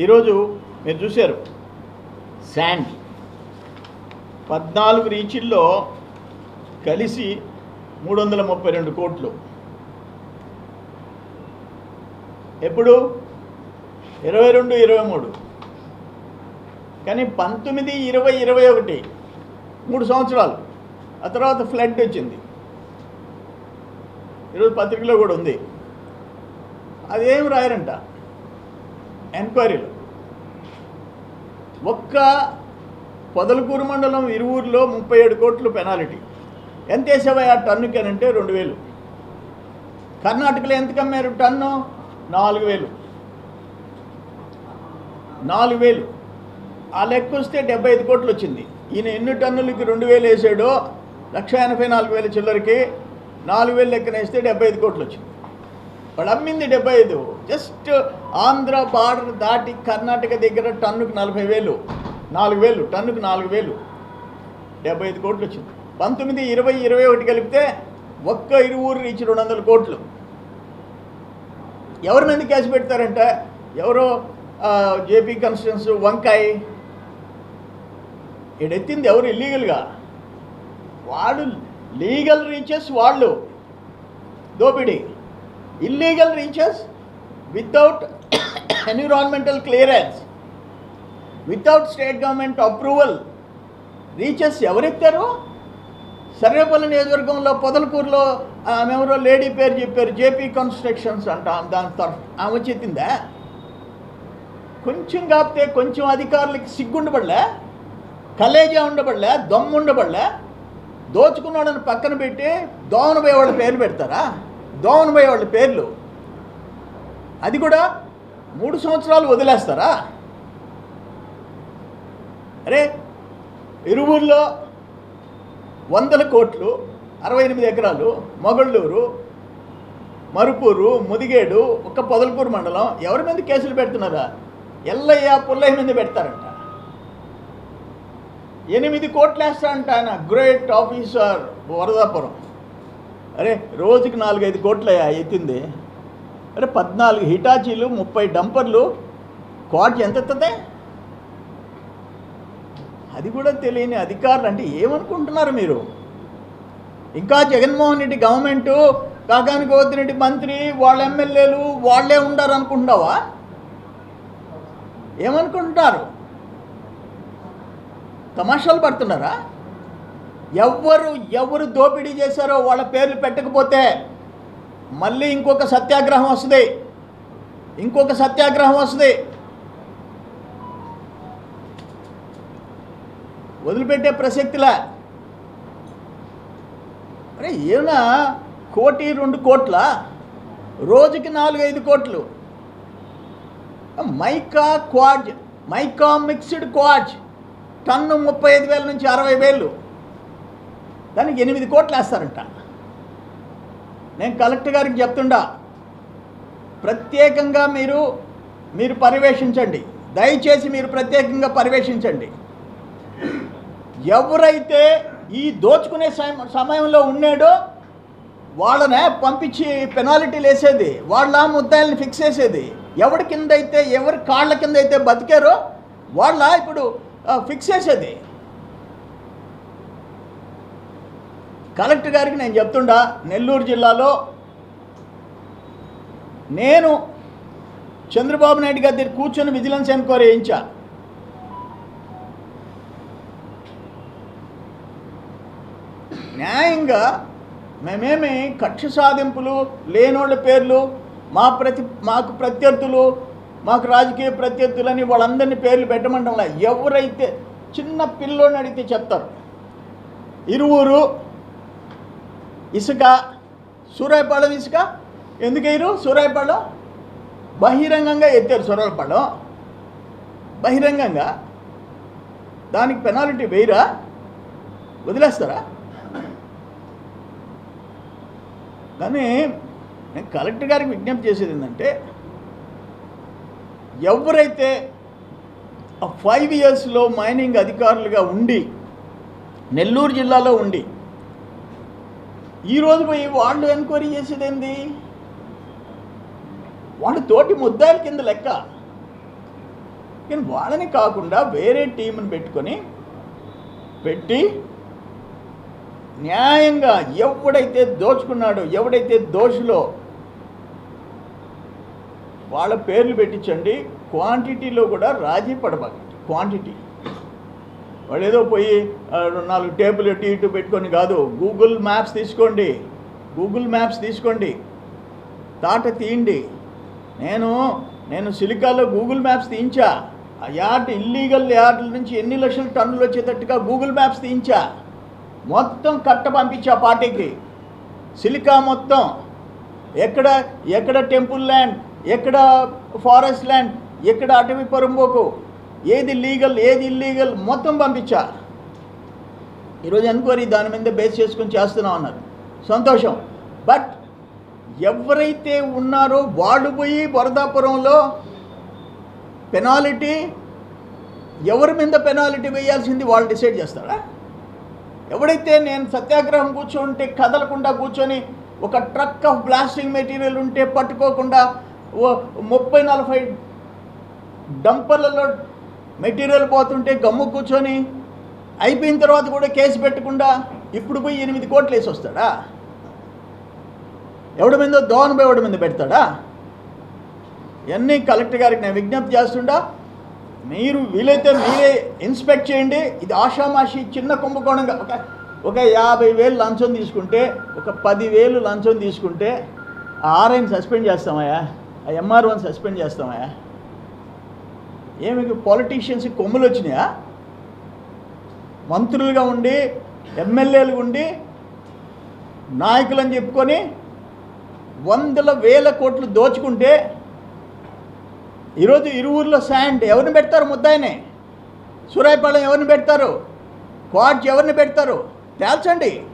ఈరోజు మీరు చూశారు. శాండ్ పద్నాలుగు రీచుల్లో కలిసి మూడు వందల ముప్పై రెండు కోట్లు. ఎప్పుడు? ఇరవై రెండు ఇరవై మూడు. కానీ పంతొమ్మిది ఇరవై ఇరవై ఒకటి మూడు సంవత్సరాలు. ఆ తర్వాత ఫ్లడ్ వచ్చింది. ఈరోజు పత్రికలో కూడా ఉంది. అదేం రాయరంట? ఎంక్వైరీలో. ఒక్క పొదలకూరు మండలం ఇరువురులో ముప్పై ఏడు కోట్లు పెనాల్టీ. ఎంత వేసావా టన్నుకి అని అంటే రెండు వేలు. కర్ణాటకలో ఎంత కమ్మారు టన్ను? నాలుగు వేలు. నాలుగు వేలు. ఆ లెక్క వస్తే డెబ్బై ఐదు కోట్లు వచ్చింది ఈయన ఎన్ని టన్నులకి రెండు వేలు వేసాడో లక్ష ఎనభై నాలుగు వేల చిల్లరకి నాలుగు వేలు లెక్కన వేస్తే డెబ్బై ఐదు కోట్లు వచ్చింది వాడు అమ్మింది డెబ్బై ఐదు. జస్ట్ ఆంధ్ర బార్డర్ దాటి కర్ణాటక దగ్గర టన్నుకు నలభై వేలు నాలుగు వేలు టన్నుకు నాలుగు వేలు. డెబ్బై ఐదు కోట్లు వచ్చింది. పంతొమ్మిది ఇరవై ఇరవై ఒకటి కలిపితే ఒక్క ఇరువురు రీచ్ రెండు వందల కోట్లు. ఎవరి మీద క్యాష్ పెడతారంటే? ఎవరో జేపీ కన్స్టిట్యూన్స్ వంకాయ్. ఈడెత్తింది ఎవరు ఇల్లీగల్గా వాళ్ళు లీగల్ రీచెస్ వాళ్ళు. దోపిడీ. Illegal reaches without environmental clearance without state government approval reaches ఎవరెత్తారు? Sarvepalli నియోజకవర్గంలో పొదలకూరులో ఆమె ఎవరో లేడీ పేరు చెప్పారు జేపీ కన్స్ట్రక్షన్స్ అంట దాని తరఫు ఆమె చెప్పిందా కొంచెం కాపితే కొంచెం అధికారులకి సిగ్గుండబడలే? కలేజా ఉండబడలే? దమ్ము ఉండబడలే? దోచుకున్నాడని పక్కన పెట్టి దోమన పోయే వాళ్ళ పేర్లు పెడతారా? దోమన పోయే వాళ్ళ పేర్లు? అది కూడా మూడు సంవత్సరాలు వదిలేస్తారా? అరే ఇరువుల్లో వందల కోట్లు అరవై ఎనిమిది ఎకరాలు మొగళ్ళూరు మరుపూరు ముదిగేడు ఒక్క పొదలపూరు మండలం ఎవరి మీద కేసులు పెడుతున్నారా? ఎల్లయ్య పుల్లయ్య మీద పెడతారంట. ఎనిమిది కోట్లు వేస్తారంట ఆయన గ్రేట్ ఆఫీసర్ వరదాపురం. అరే రోజుకి నాలుగైదు కోట్లయ్యా ఎత్తింది. అరే పద్నాలుగు హిటాచీలు ముప్పై డంపర్లు క్వాడ్ ఎంత ఎత్తుంది? అది కూడా తెలియని అధికారులు అంటే ఏమనుకుంటున్నారు మీరు? ఇంకా జగన్మోహన్ రెడ్డి గవర్నమెంటు కాకాని గోవర్ధన్ రెడ్డి మంత్రి వాళ్ళ ఎమ్మెల్యేలు వాళ్ళే ఉండారు అనుకుంటున్నావా ఏమనుకుంటున్నారు? తమాషాలు పడుతున్నారా? ఎవరు ఎవరు దోపిడీ చేశారో వాళ్ళ పేర్లు పెట్టకపోతే మళ్ళీ ఇంకొక సత్యాగ్రహం వస్తుంది. ఇంకొక సత్యాగ్రహం వస్తుంది. వదిలిపెట్టే ప్రసక్తిలా. అరే ఏమన్నా కోటి రెండు కోట్ల? రోజుకి నాలుగు ఐదు కోట్లు. Mica quartz mica mixed quartz ton ముప్పై ఐదు వేల నుంచి అరవై వేలు. దానికి ఎనిమిది కోట్లు వేస్తారంట. నేను కలెక్టర్ గారికి చెప్తుండా ప్రత్యేకంగా మీరు మీరు పర్యవేక్షించండి దయచేసి మీరు ప్రత్యేకంగా పర్యవేక్షించండి ఎవరైతే ఈ దోచుకునే సమయంలో ఉన్నాడో వాళ్ళనే పంపించి పెనాల్టీలు వేసేది వాళ్ళ ముద్దాయిల్ని ఫిక్స్ చేసేది ఎవరి కింద అయితే ఎవరి కాళ్ళ కింద అయితే బతికారో వాళ్ళ ఇప్పుడు ఫిక్స్ చేసేది. కలెక్టర్ గారికి నేను చెప్తుండా నెల్లూరు జిల్లాలో నేను చంద్రబాబు నాయుడు గారి దగ్గర కూర్చొని విజిలెన్స్ ఎంక్వైరీ వేయించా న్యాయంగా మేమేమి కక్ష సాధింపులు లేనోళ్ళ పేర్లు మా ప్రతి మాకు ప్రత్యర్థులు మాకు రాజకీయ ప్రత్యర్థులని వాళ్ళందరినీ పేర్లు పెట్టమంటంలా ఎవరైతే చిన్న పిల్లోని అడిగితే చెప్తారు. ఇరువురు ఇసుక సూరాయపాళెం ఇసుక. ఎందుకు వేయరు? సూరాయపాళెం బహిరంగంగా ఎత్తారు సూరాయపాళెం. బహిరంగంగా దానికి పెనాల్టీ వేయరా? వదిలేస్తారా? కానీ నేను కలెక్టర్ గారికి విజ్ఞప్తి చేసేది ఏంటంటే ఎవరైతే ఆ ఫైవ్ ఇయర్స్లో మైనింగ్ అధికారులుగా ఉండి నెల్లూరు జిల్లాలో ఉండి ఈరోజు పోయి వాళ్ళు ఎంక్వైరీ చేసేది ఏంది వాళ్ళు తోటి ముద్దాయిల కింద లెక్క. కానీ వాళ్ళని కాకుండా వేరే టీంని పెట్టుకొని పెట్టి న్యాయంగా ఎవడైతే దోచుకున్నాడో ఎవడైతే దోషులో వాళ్ళ పేర్లు పెట్టించండి క్వాంటిటీలో కూడా రాజీ పడబాకండి క్వాంటిటీ వాళ్ళు ఏదో పోయి నాలుగు టేబుల్ ఇటు ఇటు పెట్టుకొని కాదు గూగుల్ మ్యాప్స్ తీసుకోండి. గూగుల్ మ్యాప్స్ తీసుకోండి. తాట తీయండి. నేను నేను సిలికాలో గూగుల్ మ్యాప్స్ తీయించా. ఆ యార్డ్ ఇల్లీగల్ యార్డ్ల నుంచి ఎన్ని లక్షల టన్నులు వచ్చేటట్టుగా గూగుల్ మ్యాప్స్ తీయించా. మొత్తం కట్ట పంపించా పార్టీకి. సిలికా మొత్తం. ఎక్కడ ఎక్కడ టెంపుల్ ల్యాండ్ ఎక్కడ ఫారెస్ట్ ల్యాండ్ ఎక్కడ అటవీ పరుంబోకు. ఏది లీగల్ ఏది ఇల్లీగల్ మొత్తం పంపించారు ఈరోజు ఎంక్వైరీ దాని మీద బేస్ చేసుకొని చేస్తున్నాం అన్నారు. సంతోషం. బట్ ఎవరైతే ఉన్నారో వాళ్ళు పోయి వరదాపురంలో పెనాలిటీ ఎవరి మీద పెనాలిటీ వేయాల్సింది వాళ్ళు డిసైడ్ చేస్తారా? ఎవడైతే నేను సత్యాగ్రహం కూర్చుంటే కదలకుండా కూర్చొని ఒక ట్రక్ ఆఫ్ బ్లాస్టింగ్ మెటీరియల్ ఉంటే పట్టుకోకుండా ఓ ముప్పై నలభై డంపర్లలో మెటీరియల్ పోతుంటే గమ్ము కూర్చొని అయిపోయిన తర్వాత కూడా కేసు పెట్టకుండా ఇప్పుడు పోయి ఎనిమిది కోట్లు వేసి వస్తాడా? ఎవడి మీద? దోన పోయి ఎవడి మీద పెడతాడా? ఇవన్నీ కలెక్టర్ గారికి నేను విజ్ఞప్తి చేస్తుండా మీరు వీలైతే మీరే ఇన్స్పెక్ట్ చేయండి. ఇది ఆషామాషి చిన్న కుంభకోణంగా ఒక ఒక యాభై వేలు లంచం తీసుకుంటే ఒక పదివేలు లంచం తీసుకుంటే ఆ ఆర్ఐని సస్పెండ్ చేస్తామయ్యా? ఆ ఎంఆర్ఓని సస్పెండ్ చేస్తామయ్యా? ఏమి పాలిటీషియన్స్ కొమ్ములు వచ్చినాయా? మంత్రులుగా ఉండి ఎమ్మెల్యేలు ఉండి నాయకులని చెప్పుకొని వందల వేల కోట్లు దోచుకుంటే ఈరోజు ఇరువురులో శాండ్ ఎవరిని పెడతారు ముద్దాయిని? సూరాయపాలెం ఎవరిని పెడతారు? క్వాడ్జ్ ఎవరిని పెడతారు? తేల్చండి.